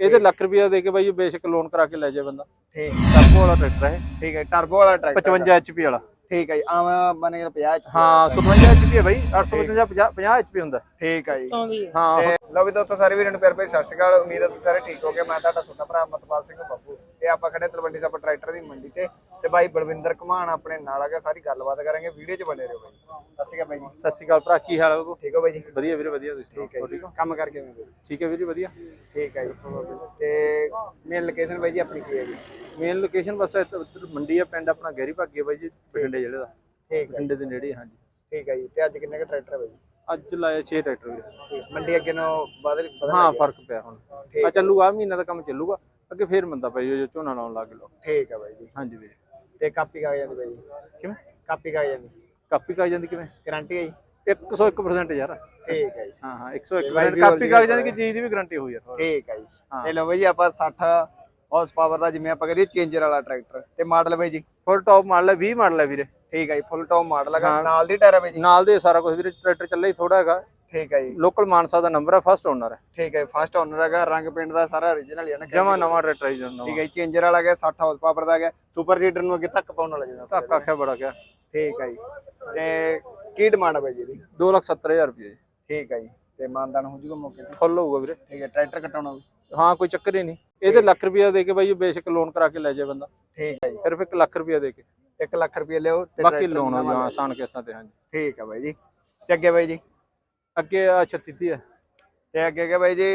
ਇਹਦੇ ਲੱਖ ਰੁਪਇਆ ਦੇ ਕੇ ਬਾਈ ਬੇਸ਼ੱਕ ਲੋਨ ਕਰਾ ਕੇ ਲੈ ਜਾਏ ਬੰਦਾ। ਠੀਕ। ਟਰਬੋ ਵਾਲਾ ਟਰੈਕਟਰ ਹੈ। ਠੀਕ ਹੈ ਟਰਬੋ ਵਾਲਾ ਟਰੈਕਟਰ 55 HP ਵਾਲਾ। ਠੀਕ ਹੈ ਜੀ ਆਮ ਬਣੇ 50 ਚ ਹਾਂ 57 HP ਹੈ ਬਾਈ 855 50 50 HP ਹੁੰਦਾ। ਠੀਕ ਹੈ ਜੀ। ਹਾਂ। ਤੇ ਲਓ ਵੀ ਦੋਸਤੋ ਸਾਰੇ ਵੀਰਾਂ ਨੂੰ ਪਿਆਰ ਭਰੀ ਸਤਿ ਸ਼੍ਰੀ ਅਕਾਲ। ਉਮੀਦ ਹੈ ਤੁਸੀਂ ਸਾਰੇ ਠੀਕ ਹੋਗੇ। ਮੈਂ ਤੁਹਾਡਾ ਛੋਟਾ ਭਰਾ ਮਤਪਾਲ ਸਿੰਘ ਬੱਬੂ। ਤੇ ਆਪਾਂ ਖੜੇ ਤਲਵੰਡੀ ਸਾਬੋ ਟਰੈਕਟਰ ਦੀ ਮੰਡੀ ਤੇ। ਤੇ ਬਾਈ ਬਲਵਿੰਦਰ ਘਮਾਨ ਆਪਣੇ ਨਾਲ ਆ ਗਿਆ ਸਾਰੀ ਗੱਲਬਾਤ ਕਰਾਂਗੇ ਵੀਡੀਓ 'ਚ ਬਣੇ ਰਹੋ ਬਾਈ ਸਤਿ ਸ਼੍ਰੀ ਅਕਾਲ ਬਾਈ ਜੀ। ਸਤਿ ਸ਼੍ਰੀ ਅਕਾਲ ਭਰਾ ਕੀ ਹਾਲ ਹੈ ਬਾਬੂ? ਠੀਕ ਹੋ ਬਾਈ ਜੀ? ਵਧੀਆ ਵੀਰੇ ਵਧੀਆ ਤੁਸੀਂ ਠੀਕ ਹੈ ਜੀ। ਕੰਮ ਕਰਕੇ ਮੈਂ ਬਾਈ ਠੀਕ ਹੈ ਵੀਰੇ ਵਧੀਆ। ਠੀਕ ਹੈ ਜੀ। ਤੇ ਮੇਨ ਲੋਕੇਸ਼ਨ ਬਾਈ ਜੀ ਆਪਣੀ ਕੀ ਹੈ ਜੀ? ਮੇਨ ਲੋਕੇਸ਼ਨ ਬਸ ਮੰਡੀ ਆ ਪਿੰਡ ਆਪਣਾ ਗਹਿਰੀ ਭਾਗੇ ਬਾਈ ਜੀ ਬਠਿੰਡੇ ਜ਼ਿਲ੍ਹੇ ਦਾ। ਠੀਕ ਹੈ ਬਠਿੰਡੇ ਦੇ ਨੇੜੇ ਹੀ, ਹਾਂਜੀ। ਠੀਕ ਹੈ ਜੀ। ਤੇ ਅੱਜ ਕਿੰਨੇ ਕ ਟਰੈਕਟਰ ਹੈ ਬਾਈ ਅੱਜ ਲਾਇਆ 6 ਟਰੈਕਟਰ ਵੀਰੇ। ਮੰਡੀ ਅੱਗੇ ਨੂੰ ਬਦਲ ਹਾਂ ਫ਼ਰਕ ਪਿਆ ਹੁਣ। ਆ ਚੱਲੂਗਾ ਮਹੀਨਾ ਦਾ ਕੰਮ ਚੱਲੂਗਾ। ਅੱਗੇ ਫੇਰ ਮੰਦਾ ਪਈ ਜੋ ਝੋਨਾ ਲਾਉਣ ਲੱਗ ਲੋ ਠੀਕ ਹੈ ਬਾਈ ਜੀ। ਹਾਂਜੀ ਵੀਰੇ। ਤੇ ਕਾਪੀ ਕਾ ਜਾਂਦੀ ਬਾਈ ਜੀ। ਕਿਵੇਂ? ਕਾਪੀ ਕਾ ਜਾਂਦੀ। ਕਾਪੀ ਕਾਗਜ਼ਾਂ ਦੀ ਕਿਵੇਂ? ਗਾਰੰਟੀ ਹੈ ਜੀ। 101% ਯਾਰ। ਠੀਕ ਹੈ ਜੀ। ਹਾਂ ਹਾਂ ਬਾਈ 101% ਵੀ ਕਾਪੀ ਕਾਗਜ਼ਾਂ। ਦੀ ਚੀਜ਼ ਦੀ ਵੀ ਗਾਰੰਟੀ ਹੋਈ ਯਾਰ। ਠੀਕ ਹੈ ਜੀ। ਤੇ ਲਓ ਬਾਈ ਜੀ ਆਪਾਂ 60 ਹਾਰਸ ਪਾਵਰ ਦਾ ਜਿਵੇਂ ਆਪਾਂ ਕਹਦੇ ਚੇਂਜਰ ਵਾਲਾ ਟਰੈਕਟਰ ਤੇ ਮਾਡਲ ਬਾਈ ਜੀ। ਫੁੱਲ ਟੌਪ ਮਾਡਲ ਹੈ 20 ਮਾਡਲ ਹੈ ਵੀਰੇ। ਠੀਕ ਹੈ ਜੀ ਫੁੱਲ ਟੌਪ ਮਾਡਲ ਹੈਗਾ। ਨਾਲ ਦੀ ਟਾਇਰ ਹੈ ਬਾਈ ਜੀ। ਨਾਲ ਦੇ ਸਾਰਾ ਕੁਝ ਵੀਰੇ ਟਰੈਕਟਰ ਚੱਲੇ ਹੀ ਥੋੜਾ ਹੈਗਾ। ਠੀਕ ਹੈ ਜੀ। ਲੋਕਲ ਮਾਨਸਾ ਦਾ ਨੰਬਰ ਹੈ ਫਸਟ ਓਨਰ ਹੈ। ਠੀਕ ਹੈ ਫਸਟ ਓਨਰ ਹੈਗਾ ਰੰਗ ਪਿੰਡ ਦਾ ਸਾਰਾ origignal ਹੀ ਹੈ ਨਾ ਜਮਾ ਨਵਾਂ ਟਰੈਕਟਰ ਹੀ ਜਮਾ ਠੀਕ ਹੈ ਚੇਂਜਰ ਵਾਲਾ ਹੈਗਾ 60 ਹਾਰਸ ਪਾਵਰ ਦਾ ਹੈਗਾ ਸੁਪਰ ਸੀਡਰ ਨੂੰ ਅੱਗੇ ਤੱਕ ਪਾਉਣ ਵਾਲਾ ਜਿਹਦਾ ਧੱਕ ਆਖਿਆ ਬੜਾ ਗਿਆ। ਠੀਕ ਹੈ ਜੀ ਤੇ ਕੀ ਡਿਮਾਂਡ ਹੈ ਬਾਈ ਜੀ ਇਹਦੀ? 270000 ਰੁਪਏ ਜੀ। ਠੀਕ ਹੈ ਜੀ ਤੇ ਮਾਨਦਾਨ ਹੋ ਜੂਗਾ ਮੌਕੇ ਤੇ। ਫੁੱਲ ਹੋਊਗਾ ਵੀਰੇ। ਠੀਕ ਹੈ ਟਰੈਕਟਰ ਕਟਾਉਣਾ ਵੀ। ਹਾਂ ਕੋਈ ਚੱਕਰ ਹੀ ਨਹੀਂ। ਇਹਦੇ ਲੱਖ ਰੁਪਇਆ ਦੇ ਕੇ ਬਾਈ ਬੇਸ਼ੱਕ ਲੋਨ ਕਰਾ ਕੇ ਲੈ ਜਾਏ ਬੰਦਾ। ਠੀਕ ਹੈ ਜੀ। ਸਿਰਫ 1 ਲੱਖ ਰੁਪਇਆ ਦੇ ਕੇ। 1 ਲੱਖ ਰੁਪਏ ਲਿਓ ਤੇ ਬਾਕੀ ਲੋਨ ਹੋ ਜਾਂ ਆਸਾਨ ਕਿਸ਼ਤਾਂ ਤੇ ਹਾਂਜੀ। ਠੀਕ ਹੈ ਬਾਈ ਜੀ। ਤੇ ਅੱਗੇ ਬਾਈ ਜੀ। ਅੱਗੇ ਆ 36 ਹੈ। ਤੇ ਅੱਗੇ ਅੱਗੇ ਬਾਈ ਜੀ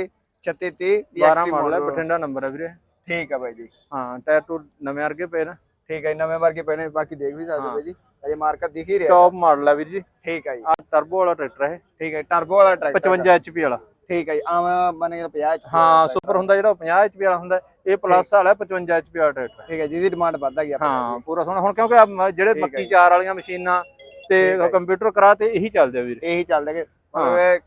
36 30 12 ਮਾਡਲ ਹੈ ਬਠਿੰਡਾ ਨੰਬਰ ਹੈ ਵੀਰੇ। ਠੀਕ ਹੈ ਬਾਈ ਜੀ। ਹਾਂ ਟਾਇਰ ਟੂਰ ਨਵੇਂ ਅਰਗੇ ਪਏ ਨਾ। ਠੀਕ ਹੈ ਨਵੇਂ ਵਰਗੇ ਪੈਣੇ ਬਾਕੀ ਦੇਖ ਵੀ ਸਕਦੇ ਹੋ ਬਾਈ ਜੀ। ਅਜੇ ਮਾਰਕਾ ਦਿਖ ਹੀ ਰਿਹਾ। ਟੌਪ ਮਾਡਲ ਹੈ ਵੀਰ ਜੀ। ਠੀਕ ਹੈ ਜੀ। ਆ ਟਰਬੋ ਵਾਲਾ ਟਰੈਕਟਰ ਹੈ ਠੀਕ ਹੈ ਟਰਬੋ ਵਾਲਾ ਟਰੈਕਟਰ 55 HP ਵਾਲਾ। ਠੀਕ ਹੈ ਜੀ ਆਮ ਬਣੇ 50 ਚ ਹਾਂ ਸੁਪਰ ਹੁੰਦਾ ਜਿਹੜਾ 50 HP ਵਾਲਾ ਹੁੰਦਾ ਇਹ ਪਲੱਸ ਵਾਲਾ 55 HP ਵਾਲਾ ਟਰੈਕਟਰ ਠੀਕ ਹੈ ਜਿਹਦੀ ਡਿਮਾਂਡ ਵੱਧ ਗਈ ਆਪਾਂ ਹਾਂ ਪੂਰਾ ਸੋਹਣਾ। ਹੁਣ ਕਿਉਂਕਿ ਜਿਹੜੇ ਮੱਕੀ। ਚਾਰ ਵਾਲੀਆਂ ਮਸ਼ੀਨਾਂ ਤੇ। ਕੰਪਿਊਟਰ ਕਰਾ ਤੇ ਇਹੀ ਚੱਲਦੇ ਵੀਰ। ਇਹੀ ਚੱਲਦੇ ਹਾਂ।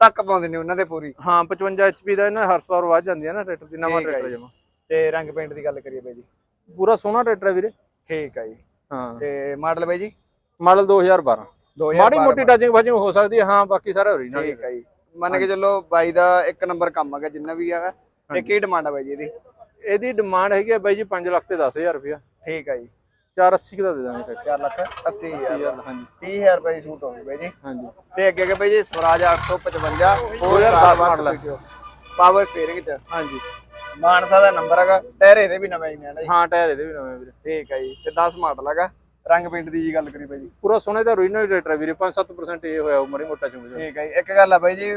ਤੱਕ ਪਾਉਂਦੇ ਨੇ ਉਹਨਾਂ ਦੇ ਪੂਰੀ। ਹਾਂ 55 HP ਦਾ ਇਹਨਾਂ ਹਾਰਸ ਪਾਵਰ ਵੱਧ ਜਾਂਦੀ ਹੈ ਨਾ ਟਰੈਕਟਰ ਦੀ ਨਵਾਂ ਠੀਕ ਹੈ ਟਰੈਕਟਰ ਜੀ। ਜਮਾ। ਤੇ ਰੰਗ ਪੇਂਟ ਦੀ ਗੱਲ ਕਰੀਏ ਬਾਈ ਜੀ। ਪੂਰਾ ਸੋਹਣਾ ਟਰੈਕਟਰ ਹੈ ਵੀਰੇ। ਠੀਕ ਹੈ ਜੀ। ਹਾਂ। ਤੇ ਮਾਡਲ ਬਾਈ ਜੀ? ਮਾਡਲ 2012 2012 ਮਾੜੀ ਮੋਟੀ ਟਚਿੰਗ ਫਜਿੰਗ ਹੋ ਸਕਦੀ ਹੈ ਹਾਂ ਬਾਕੀ ਸਾਰਾ ਓਰੀਜਨਲ ਠੀਕ ਹੈ ਜੀ। ਮੰਨ ਕੇ ਚੱਲੋ ਬਾਈ ਦਾ ਇੱਕ ਨੰਬਰ ਕੰਮ ਹੈਗਾ ਜਿੰਨਾ ਵੀ ਹੈਗਾ। ਤੇ ਕੀ ਡਿਮਾਂਡ ਹੈ ਬਾਈ ਜੀ ਇਹਦੀ? ਇਹਦੀ ਡਿਮਾਂਡ ਹੈਗੀ ਹੈ ਬਾਈ ਜੀ 5 ਲੱਖ ਤੇ 10000 ਰੁਪਇਆ। ਠੀਕ ਹੈ ਜੀ। 480 ਦਾ ਦੇ ਦਾਂਗੇ ਟਰੈਕਟਰ 4 ਲੱਖ 80 ਹਜ਼ਾਰ 80000 ਹਾਂਜੀ। 30000 ਰੁਪਏ ਦੀ ਛੂਟ ਹੋਊਗੀ ਬਾਈ ਜੀ। ਹਾਂਜੀ। ਤੇ ਅੱਗੇ ਅੱਗੇ ਬਾਈ ਜੀ ਸਵਰਾਜ 855 2010 ਮਾਡਲ। ਪਾਵਰ ਸਟੀਅਰਿੰਗ ਚ। ਹਾਂਜੀ। ਮਾਨਸਾ ਦਾ ਨੰਬਰ ਹੈਗਾ ਟਾਇਰ ਇਹਦੇ ਵੀ ਨਵੇਂ ਹੀ ਨੇ ਨਾ ਜੀ। ਹਾਂ ਟਾਇਰ ਇਹਦੇ ਵੀ ਨਵੇਂ ਵੀਰੇ। ਠੀਕ ਹੈ ਜੀ ਤੇ 10 ਮਾਡਲ ਹੈਗਾ। ਰੰਗ ਪੇਂਟ ਦੀ ਜੀ ਗੱਲ ਕਰੀ ਬਾਈ ਜੀ। ਪੂਰਾ ਸੋਹਣਾ ਦਾ ਓਰੀਜਨਲ ਹੈ ਵੀਰੇ 5-7% ਇਹ ਹੋਇਆ ਮੜੀ ਮੋਟਾ ਚੁੰਗ ਠੀਕ ਹੈ ਜੀ ਇੱਕ ਗੱਲ ਆ ਬਾਈ ਜੀ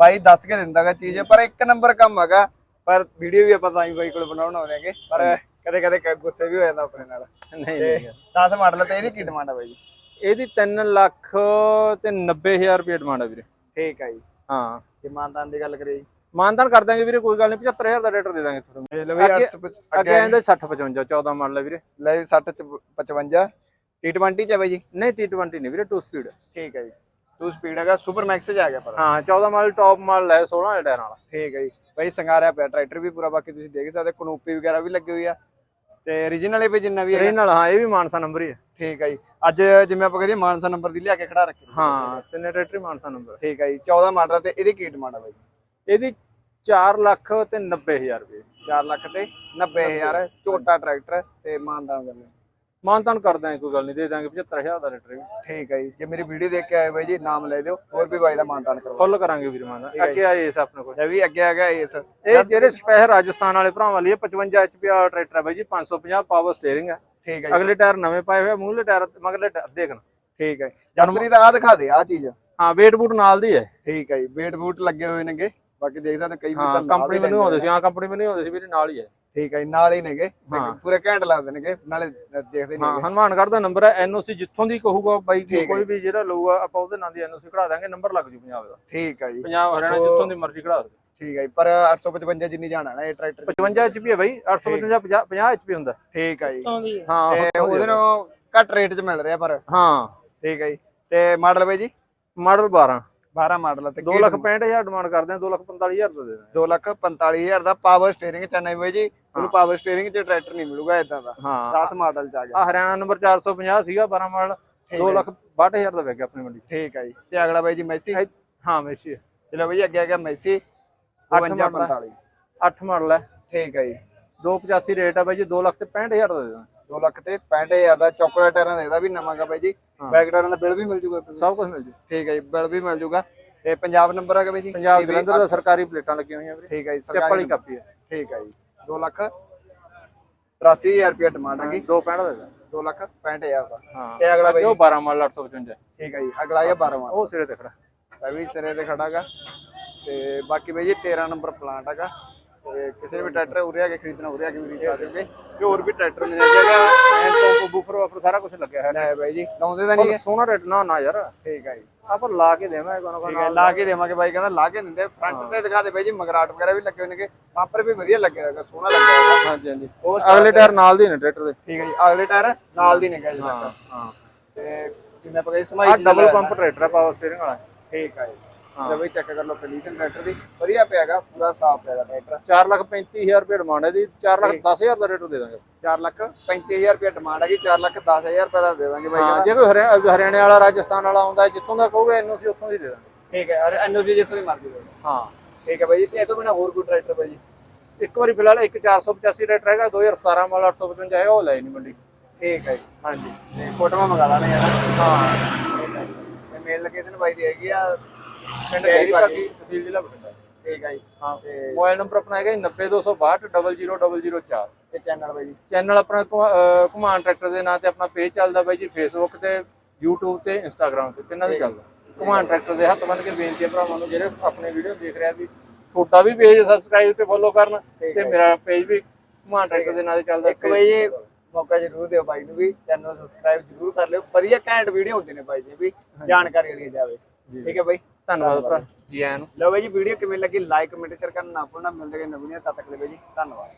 ਬਾਈ ਦੱਸ ਕੇ ਦਿੰਦਾਗਾ ਚੀਜ਼ ਪਰ ਇੱਕ ਨੰਬਰ ਕੰਮ ਹੈਗਾ ਪਰ ਵੀਡੀਓ ਵੀ ਆਪਾਂ ਸਾਈਂ ਬਾਈ ਕੋਲ ਬਣਾਉਣ ਆਉਂਦੇਗੇ ਪਰ ਕਦੇ ਕਦੇ ਗੁੱਸੇ ਵੀ ਹੋ ਜਾਂਦਾ ਆਪਣੇ ਨਾਲ। ਨਹੀਂ ਨਹੀਂ 10 ਮਾਡਲ ਤੇ ਇਹਦੀ ਕੀ ਡਿਮਾਂਡ ਆ ਬਾਈ ਜੀ? ਇਹਦੀ 3 ਲੱਖ ਤੇ 90000 ਰੁਪਏ ਡਿਮਾਂਡ ਹੈ ਵੀਰੇ। ਠੀਕ ਹੈ ਜੀ। ਹਾਂ। ਤੇ ਮਾਨਦਾਨ ਦੀ ਗੱਲ ਕਰੀਏ ਜੀ। ਮਾਨਦਾਨ ਕਰ ਦਾਂਗੇ ਵੀਰੇ ਕੋਈ ਗੱਲ ਨਹੀਂ 75000 ਦਾ ਟਰੈਕਟਰ ਦੇ ਦਾਂਗੇ ਤੁਹਾਨੂੰ। ਅੱਗੇ- 800 ਅੱਗੇ ਆਂਦਾ 60 55 14 ਮਾਡਲ ਹੈ ਵੀਰੇ। ਲੈ 60 ਚ 55 T20 ਚ ਹੈ ਬਾਈ ਜੀ? ਨਹੀਂ T20 ਨਹੀਂ ਵੀਰੇ 2 ਸਪੀਡ ਠੀਕ ਹੈ ਜੀ। ਟੂ ਸਪੀਡ ਹੈਗਾ ਸੁਪਰ ਮੈਕਸ ਚ ਆ ਗਿਆ ਪਰ। ਹਾਂ 14 ਮਾਡਲ ਟੌਪ ਮਾਡਲ ਹੈ 16 ਵਾਲੇ ਟਾਇਰਾਂ ਵਾਲਾ। ਠੀਕ ਹੈ ਜੀ। ਬਾਈ ਸੰਗਾਰਿਆ ਪਿਆ ਟਰੈਕਟਰ ਵੀ ਪੂਰਾ ਬਾਕੀ ਤੁਸੀਂ ਦੇਖ ਸਕਦੇ ਕਨੂਪੀ ਵਗੈਰਾ ਵੀ ਲੱਗੀ ਹੋਈ ਆ। ਤੇ origignal ਇਹ ਵੀ ਜਿੰਨਾ ਵੀ ਹੈ ਓਰੀਜਨਲ ਹਾਂ ਇਹ ਵੀ ਮਾਨਸਾ ਨੰਬਰ ਹੀ ਹੈ। ਠੀਕ ਹੈ ਜੀ। ਅੱਜ ਜਿਵੇਂ ਆਪਾਂ ਕਹਦੇ ਮਾਨਸਾ ਨੰਬਰ ਦੀ ਲਿਆ ਕੇ ਖੜਾ ਰੱਖੀ। ਹਾਂ ਤਿੰਨੇ ਟਰੈਕਟਰ ਹੀ ਮਾਨਸਾ ਨੰਬਰ ਠੀਕ ਹੈ ਜੀ 14 ਮਾਡਲ ਤੇ ਇਹਦੀ ਕੀ ਡਿਮਾਂਡ ਆ ਬਾਈ? ਇਹਦੀ 4 ਲੱਖ ਤੇ 90000 ਰੁਪਏ। 4 ਲੱਖ ਤੇ 90000 ਝੋਟਾ ਟਰੈਕਟਰ ਤੇ ਮਾਨਦਾਨ ਕਰਨੇ ਮਾਨਤਾਨ ਕਰ ਦਾਂਗੇ ਕੋਈ ਗੱਲ ਨਹੀਂ ਦੇ ਦਾਂਗੇ 75000 ਦਾ ਟਰੈਕਟਰ ਵੀ। ਠੀਕ ਹੈ ਜੀ ਜੇ ਮੇਰੀ ਵੀਡੀਓ ਦੇਖ ਕੇ ਆਏ ਬਾਈ ਜੀ ਨਾਮ ਲੈ ਦਿਓ ਹੋਰ ਵੀ ਬਾਈ ਦਾ ਮਾਨਦਾਨ ਕਰਵਾ ਫੁੱਲ ਕਰਾਂਗੇ ਵੀਰ ਮਾਨਤਾਨ ਅੱਗੇ ਆਏ ਇਸ ਆਪਣੇ ਕੋਲ। ਇਹ ਵੀ ਅੱਗੇ ਹੈਗਾ ਇਸ। ਇਹ ਜਿਹੜੇ ਸਪੈਸ਼ਲ ਰਾਜਸਥਾਨ ਵਾਲੇ ਭਰਾਵਾਂ ਲਈ ਇਹ 55 HP ਵਾਲਾ ਟਰੈਕਟਰ ਹੈ ਬਾਈ ਜੀ 550 ਪਾਵਰ ਸਟੀਅਰਿੰਗ ਹੈ। ਠੀਕ ਹੈ ਜੀ। ਅਗਲੇ ਟਾਇਰ ਨਵੇਂ ਪਾਏ ਹੋਏ ਆ, ਮੂਹਰਲੇ ਟਾਇਰ ਮਗਰਲੇ ਟਾਇਰ ਦੇਖਣ ਠੀਕ ਹੈ ਜਸਪ੍ਰੀਤ ਆ ਦਿਖਾ ਦੇ ਆ ਚੀਜ਼। ਹਾਂ ਵੇਟ ਬੂਟ ਨਾਲ ਦੀ ਹੈ। ਠੀਕ ਹੈ ਜੀ ਵੇਟ ਬੂਟ ਲੱਗੇ ਹੋਏ ਨੇਗੇ। ਬਾਕੀ ਦੇਖ ਸਕਦੇ ਕਈ ਬੂਟਾਂ ਕੰਪਨੀ ਮੈਨੂੰ ਆਉਂਦੇ ਸੀ ਹਾਂ ਕੰਪਨੀ ਮੈਨੂੰ ਆਉਂਦੇ ਸੀ ਵੀਰੇ ਨਾਲ ਹੀ ਹੈ। ਠੀਕ ਹੈ ਨਾਲ ਹੀ ਨੇਗੇ। ਹਾਂ। ਪੂਰੇ ਘੈਂਟ ਲੱਗਦੇ ਨੇਗੇ ਨਾਲੇ ਦੇਖਦੇ ਹਾਂ ਨੇਗੇ ਹਨੂਮਾਨਗੜ੍ਹ ਦਾ ਨੰਬਰ ਹੈ ਐਨਓਸੀ ਜਿੱਥੋਂ ਦੀ ਕਹੂਗਾ ਬਾਈ ਹੈ ਕੋਈ ਵੀ ਜਿਹੜਾ ਲਊਗਾ ਆਪਾਂ ਉਹਦੇ ਨਾਂ ਦੀ ਐਨਓਸੀ ਕਢਾ ਦਾਂਗੇ ਨੰਬਰ ਲੱਗ ਜੂ ਪੰਜਾਬ ਦਾ। ਠੀਕ ਹੈ ਜੀ। ਪੰਜਾਬ ਹਰਿਆਣਾ ਜਿੱਥੋਂ ਦੀ ਮਰਜ਼ੀ ਕਢਾ ਸਕਦੇ ਠੀਕ ਹੈ ਜੀ ਪਰ 855 ਜਿੰਨੀ ਜਾਣਾ ਨਾ ਇਹ ਟਰੈਕਟਰ 55 HP ਹੈ ਬਾਈ 855 50 50 HP ਹੁੰਦਾ। ਠੀਕ ਹੈ ਜੀ। ਹਾਂ ਤੇ ਉਹਦੇ ਨਾਲ ਘੱਟ ਰੇਟ 'ਚ ਮਿਲ ਰਿਹਾ ਪਰ। ਹਾਂ। ਠੀਕ ਹੈ ਜੀ। ਤੇ ਮਾਡਲ ਬਾਈ ਜੀ? ਮਾਡਲ 12 12 ਮਾਡਲ ਤੇ 2 ਲੱਖ 65000 ਡਿਮਾਂਡ ਕਰਦੇ ਆ 2 ਲੱਖ 45000 ਦਾ ਦੇ। ਦਾਂਗੇ 2 ਲੱਖ 45000 ਦਾ ਪਾਵਰ ਸਟੀਅਰਿੰਗ ਚ ਨਹੀਂ ਬਾਈ ਜੀ ਤੁਹਾਨੂੰ ਪਾਵਰ ਸਟੀਅਰਿੰਗ ਚ ਟਰੈਕਟਰ ਨਹੀਂ ਮਿਲੂਗਾ ਇਦਾਂ ਦਾ। ਹਾਂ। 10 ਮਾਡਲ ਚ ਆ ਗਿਆ। ਆ ਹਰਿਆਣਾ ਨੰਬਰ 450 ਸੀਗਾ 12 ਮਾਡਲ ਠੀਕ 2 ਹੈ ਲੱਖ 62000 ਦਾ ਵਿਕ ਗਿਆ ਆਪਣੀ ਮੰਡੀ 'ਚ। ਠੀਕ ਹੈ ਜੀ। ਤੇ ਅਗਲਾ ਬਾਈ ਜੀ ਮੈਸੀ? ਹਾਂ ਮੈਸੀ। ਚਲੋ ਬਾਈ ਅੱਗੇ ਆ ਗਿਆ ਮੈਸੀ। ਅੱਠ 52 ਮਾਡਲ 45 8 ਮਾਡਲ ਹੈ ਠੀਕ ਹੈ ਜੀ। 285 ਰੇਟ ਹੈ ਬਾਈ ਜੀ 2 ਲੱਖ ਤੇ 65000 ਦਾ ਦੇ ਦਾਂ 2 ਲੱਖ ਤੇ 65000 ਦਾ ਚਾਕਲੇਟ ਟਾਇਰਾਂ ਦਾ ਇਹਦਾ ਵੀ ਨਵਾਂ ਗਾ ਬਾਈ ਜੀ। ਹਾਂ। ਬੈਕ ਟਾਇਰਾਂ ਦਾ ਬਿੱਲ ਵੀ ਮਿਲ ਜੂਗਾ। ਸਭ ਕੁਝ ਮਿਲ ਜੂ। ਠੀਕ ਹੈ ਜੀ ਬਿੱਲ ਵੀ ਮਿਲ ਜੂਗਾ। ਤੇ ਪੰਜਾਬ ਨੰਬਰ ਹੈਗਾ ਬਾਈ ਜੀ। ਪੰਜਾਬ TV ਜਲੰਧਰ ਦਾ ਸਰਕਾਰੀ ਪਲੇਟਾਂ ਲੱਗੀਆਂ ਹੋਈਆਂ ਵੀਰੇ। ਠੀਕ ਹੈ ਜੀ ਵਾਲੀ ਸਰਕਾਰੀ ਕਾਪੀ ਹੈ ਠੀਕ ਹੈ ਜੀ 2 ਲੱਖ 83000 ਰੁਪਏ ਡਿਮਾਂਡ ਹੈਗੀ 265 ਦਾ ਦੇ ਦਾਂ 2 ਲੱਖ 65000 ਦਾ। ਹਾਂ ਤੇ ਅਗਲਾ ਬਾਈ ਉਹ 12 ਮਾਡਲ 855 ਠੀਕ ਹੈ ਜੀ ਅਗਲਾ ਹੈਗਾ 12 ਵਾਲਾ ਉਹ ਸਿਰੇ ਤੇ ਖੜਾ। ਇਹ ਵੀ ਸਿਰੇ ਤੇ ਖੜਾਗਾ। ਤੇ ਬਾਕੀ ਬਾਈ ਜੀ 13 ਨੰਬਰ ਪਲਾਂਟ ਹੈਗਾ ਤੇ ਕਿਸੇ ਵੀ ਟਰੈਕਟਰ ਉਰੇ ਆ ਕੇ ਖਰੀਦਣਾ ਉਰੇ ਆ ਕੇ ਵੀ ਖਰੀਦ ਸਕਦੇ ਹੋਗੇ ਤੇ ਹੋਰ ਵੀ ਟਰੈਕਟਰ ਮਿਲ ਜਾਏਗਾ ਐਂ ਤੋਂ ਬੂਫਰ ਵਾਫਰ ਸਾਰਾ ਕੁਝ ਲੱਗਿਆ ਹੈ ਲੈ ਬਾਈ ਜੀ ਲਾਉਂਦੇ ਤਾਂ ਨਹੀਂ ਹੈ। ਸੋਹਣਾ ਰੇਟ ਨਾ ਨਾ ਯਾਰ। ਠੀਕ ਹੈ ਜੀ। ਆਪਾਂ ਲਾ ਕੇ ਦੇਵਾਂਗੇ ਕੋਨਾ ਠੀਕ ਹੈ ਲਾ ਕੇ ਦੇਵਾਂਗੇ ਬਾਈ ਕਹਿੰਦਾ ਲਾ ਕੇ ਦਿੰਦੇ ਫਰੰਟ ਤੇ ਦਿਖਾ ਦੇ ਬਾਈ ਜੀ ਮਗਰਾਟ ਵਗੈਰਾ ਵੀ ਲੱਗੇ ਹੋਏ ਨੇਗੇ। ਪਾਪਰ ਵੀ ਵਧੀਆ ਲੱਗਿਆ ਹੋਏਗਾ ਸੋਹਣਾ ਲੱਗਿਆ ਹੋਏਗਾ ਹਾਂਜੀ ਹਾਂਜੀ। ਅਗਲੇ ਟਾਇਰ ਨਾਲ ਦੇ ਨੇ ਟਰੈਕਟਰ ਦੇ। ਠੀਕ ਹੈ ਜੀ ਅਗਲੇ ਟਾਇਰ ਨਾਲ ਦੀ ਨਿਕਲ ਹਾਂ ਜਾਂਦਾ ਹਾਂ। ਤੇ ਜਿੰਨੇ ਪਕੜੇ ਆ ਸਮਾਈ ਡਬਲ ਪੰਪ ਟਰੈਕਟਰ ਹੈ ਪਾਵਰ ਸਟੀਅਰਿੰਗ ਵਾਲਾ। ਠੀਕ ਹੈ ਜੀ। ਬਾਈ ਚੈੱਕ ਕਰ ਲਓ ਕੰਡੀਸ਼ਨ ਟਰੈਕਟਰ ਦੀ। ਵਧੀਆ ਪਿਆਗਾ ਪੂਰਾ ਸਾਫ਼ ਪਿਆਗਾ ਟਰੈਕਟਰ 4 ਲੱਖ 35000 ਰੁਪਏ ਡਿਮਾਂਡ ਹੈ ਦੀ 4 ਲੱਖ 10000 ਦਾ ਰੇਟ ਦੇ ਦਾਂਗੇ। 4 ਲੱਖ 35000 ਰੁਪਏ ਡਿਮਾਂਡ ਹੈਗੀ 4 ਲੱਖ 10000 ਰੁਪਏ ਦਾ ਦੇ ਦਾਂਗੇ ਬਾਈ ਹਾਂ ਜੇ ਕੋਈ ਹਰਿਆ- ਹਰਿਆਣੇ ਵਾਲਾ ਰਾਜਸਥਾਨ ਵਾਲਾ ਆਉਂਦਾ ਜਿੱਥੋਂ ਦਾ ਕਹੋਗੇ ਐਨਓਸੀ ਉੱਥੋਂ ਦੀ ਦੇ ਦਾਂਗੇ। ਠੀਕ ਹੈ ਅਰੇ ਐਨਓਸੀ ਜਿੱਥੋਂ ਦੀ ਮਰਜ਼ੀ ਦੇ। ਹਾਂ। ਠੀਕ ਹੈ ਬਾਈ ਜੀ ਤੇ ਇਹ ਤੋਂ ਬਿਨਾ ਹੋਰ ਕੋਈ ਟਰੈਕਟਰ ਬਾਈ ਜੀ? ਇੱਕ ਵਾਰੀ ਫਿਲਹਾਲ ਇੱਕ 485 ਰੇਟ ਹੈਗਾ 2017 ਮਾਡਲ 855 ਹੈ ਉਹ ਲੈ ਨਹੀਂ ਮੰਡੀ। ਠੀਕ ਹੈ ਜੀ। ਹਾਂਜੀ। ਤੇ ਫੋਟੋਆਂ ਮੰਗਾ ਲਾਣੇ ਯਾਰ ਹਾਂ। ਜੀ। ਮੇਲ ਲੋਕੇਸ਼ਨ ਬਾਈ ਦੀ ਹੈਗੀ ਆ ਪਿੰਡ ਡੇਅਰੀ ਗੈਰੀ ਬਾਕੀ। ਬਾਕੀ ਤਹਿਸੀਲ ਜ਼ਿਲ੍ਹਾ ਬਠਿੰਡਾ। ਠੀਕ ਹੈ ਜੀ ਹਾਂ ਤੇ ਮੋਬਾਈਲ ਨੰਬਰ ਆਪਣਾ ਹੈਗਾ 90262 00004 ਇਹ ਚੈਨਲ ਬਾਈ ਜੀ। ਚੈਨਲ ਆਪਣਾ ਘੁਮਾ- ਅਹ ਘੁਮਾਣ ਟਰੈਕਟਰ ਦੇ ਨਾਂ ਤੇ ਆਪਣਾ ਪੇਜ ਚੱਲਦਾ ਬਾਈ ਜੀ ਫੇਸਬੁੱਕ ਤੇ YouTube ਤੇ Instagram ਤੇ ਤਿੰਨਾਂ ਤੇ ਚੱਲਦਾ। ਘੁਮਾਣ ਟਰੈਕਟਰ ਦੇ ਹੱਥ ਬੰਨ ਕੇ ਬੇਨਤੀ ਹੈ ਭਰਾਵਾਂ ਨੂੰ ਜਿਹੜੇ ਆਪਣੇ ਵੀਡੀਓ ਦੇਖ ਰਿਹਾ ਵੀ ਤੁਹਾਡਾ ਵੀ ਪੇਜ ਸਬਸਕ੍ਰਾਈਬ ਤੇ ਫੋਲੋ ਕਰਨ ਤੇ। ਮੇਰਾ ਪੇਜ ਵੀ ਘੁਮਾਣ ਟਰੈਕਟਰ ਦੇ ਨਾਂ ਤੇ ਚੱਲਦਾ ਇੱਕ ਬਾਈ ਜੀ ਮੌਕਾ ਜ਼ਰੂਰ ਦਿਓ ਬਾਈ ਨੂੰ ਵੀ ਚੈਨਲ ਸਬਸਕ੍ਰਾਈਬ ਜ਼ਰੂਰ ਕਰ ਲਿਓ। ਵਧੀਆ ਘੈਂਟ ਵੀਡੀਓ ਹੁੰਦੇ ਨੇ ਬਾਈ ਜੀ ਵੀ ਜਾਣਕਾਰੀ ਲਈ ਜਾਵੇ। ਠੀਕ ਹੈ ਬਾਈ। ਧੰਨਵਾਦ ਭਰਾ। ਜੀ ਆਇਆਂ ਨੂੰ। ਲਓ ਬਾਈ ਜੀ ਵੀਡੀਓ ਕਿਵੇਂ ਲੱਗੀ? ਲਾਈਕ ਕਮੈਂਟ ਸ਼ੇਅਰ ਕਰਨਾ ਨਾ ਭੁੱਲਣਾ। ਮਿਲਦੇ ਹਾਂ ਨਵੀਆਂ ਤਦ ਤੱਕ ਲਈ ਬਾਈ ਜੀ। ਧੰਨਵਾਦ।